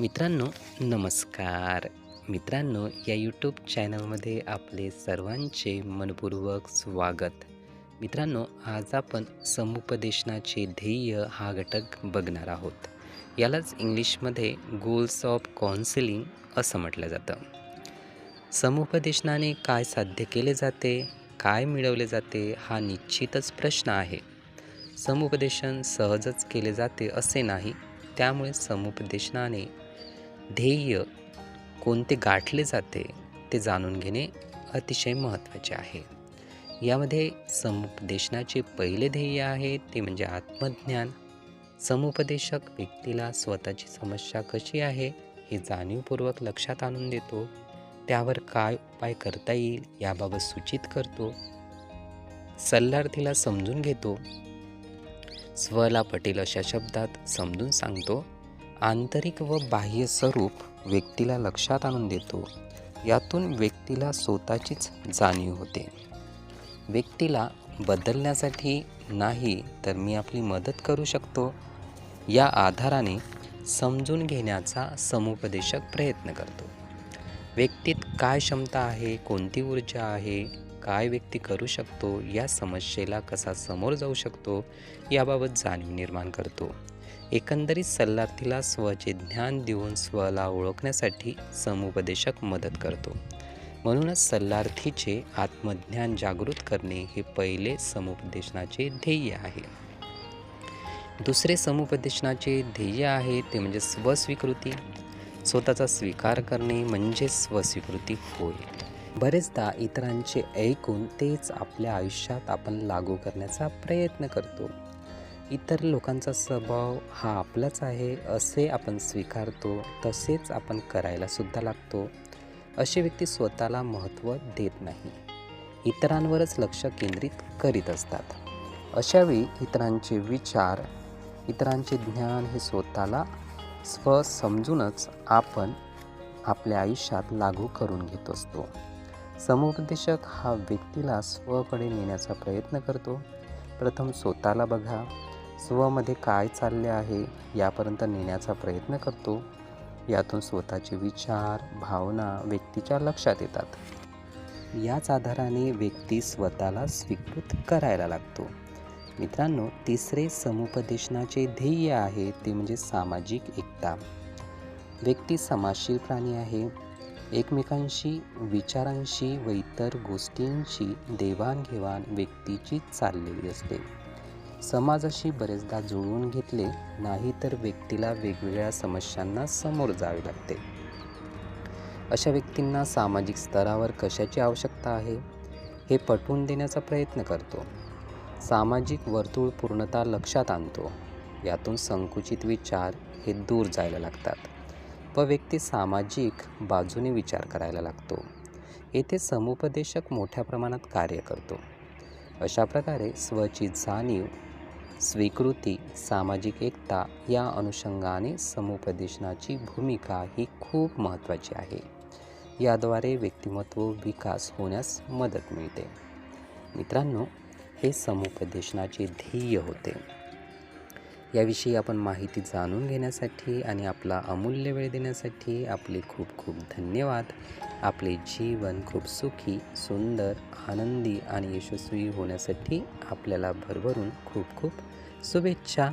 मित्रांनो नमस्कार. मित्रांनो या यूट्यूब चॅनलमध्ये आपले सर्वांचे मनपूर्वक स्वागत. मित्रांनो आज आपण समुपदेशनाचे ध्येय हा घटक बघणार आहोत. यालाच इंग्लिशमध्ये गोल्स ऑफ काउन्सिलिंग असं म्हटलं जातं. समुपदेशनाने काय साध्य केले जाते काय मिळवले जाते हा निश्चितच प्रश्न आहे. समुपदेशन सहजच केले जाते असे नाही त्यामुळे समुपदेशनाने ध्येय कोणते गाठले जाते ते जाणून घेणे अतिशय महत्त्वाचे आहे. यामध्ये समुपदेशनाचे पहिले ध्येय आहे ते म्हणजे आत्मज्ञान. समुपदेशक व्यक्तीला स्वतःची समस्या कशी आहे हे जाणीवपूर्वक लक्षात आणून देतो. त्यावर काय उपाय करता येईल याबाबत सूचित करतो. सल्लार्थीला समजून घेतो. स्वला पटेल अशा शब्दात समजून सांगतो. आंतरिक व बाह्य स्वरूप व्यक्तीला लक्षात आणून देतो. यातून व्यक्तीला स्वतःचीच जाणीव होते. व्यक्तीला बदलण्यासाठी नाही तर मी आपली मदत करू शकतो या आधाराने समजून घेण्याचा समुपदेशक प्रयत्न करतो. व्यक्तीत काय क्षमता आहे कोणती ऊर्जा आहे काय व्यक्ती करू शकतो या समस्येला कसा समोर जाऊ शकतो याबाबत जाणीव निर्माण करतो. एकंदरीत सल्लार्थीला स्वचे ज्ञान देऊन स्वला ओळखण्यासाठी समुपदेशक मदत करतो. म्हणूनच सल्लार्थीचे आत्मज्ञान जागृत करणे हे पहिले समुपदेशनाचे ध्येय आहे. दुसरे समुपदेशनाचे ध्येय आहे ते म्हणजे स्वस्वीकृती. स्वतःचा स्वीकार करणे म्हणजे स्वस्वीकृती होय. बरेचदा इतरांचे ऐकून तेच आपल्या आयुष्यात आपण लागू करण्याचा प्रयत्न करतो. इतर लोकांचा स्वभाव हा आपलाच आहे असे आपण स्वीकारतो तसेच आपण करायला सुद्धा लागतो. अशी व्यक्ती स्वतःला महत्त्व देत नाही. इतरांवरच लक्ष केंद्रित करीत असतात. अशावेळी इतरांचे विचार इतरांचे ज्ञान हे स्वतःला स्व समजूनच आपण आपल्या आयुष्यात लागू करून घेत असतो. समुपदेशक हा व्यक्तीला स्वकडे नेण्याचा प्रयत्न करतो. प्रथम स्वतःला बघा स्वमध्ये काय चालले आहे यापर्यंत नेण्याचा प्रयत्न करतो. यातून स्वतःचे विचार भावना व्यक्तीच्या लक्षात येतात. याच आधाराने व्यक्ती स्वतःला स्वीकृत करायला लागतो. मित्रांनो तिसरे समुपदेशनाचे ध्येय आहे ते म्हणजे सामाजिक एकता. व्यक्ती समाजशील प्राणी आहे. एकमेकांशी विचारांशी व इतर गोष्टींची देवाणघेवाण व्यक्तीची चाललेली असते. समाजाशी बरेचदा जुळवून घेतले नाही तर व्यक्तीला वेगवेगळ्या समस्यांना समोर जावे लागते. अशा व्यक्तींना सामाजिक स्तरावर कशाची आवश्यकता आहे? हे पटवून देण्याचा प्रयत्न करतो. सामाजिक वर्तुळ पूर्णता लक्षात आणतो. यातून संकुचित विचार हे दूर जायला लागतात व व्यक्ती सामाजिक बाजूने विचार करायला लागतो. येथे समुपदेशक मोठ्या प्रमाणात कार्य करतो. अशा प्रकारे स्वची जाणीव स्वीकृती सामाजिक एकता या अनुषंगाने समुपदेशनाची भूमिका ही खूप महत्त्वाची आहे. याद्वारे व्यक्तिमत्व विकास होण्यास मदत मिळते. मित्रांनो हे समुपदेशनाचे ध्येय होते. याविषयी आपण माहिती जाणून घेण्यासाठी आणि आपला अमूल्य वेळ देण्यासाठी आपले खूप खूप धन्यवाद. आपले जीवन खूप सुखी सुंदर आनंदी आणि यशस्वी होण्यासाठी आपल्याला भरभरून खूप खूप शुभेच्छा.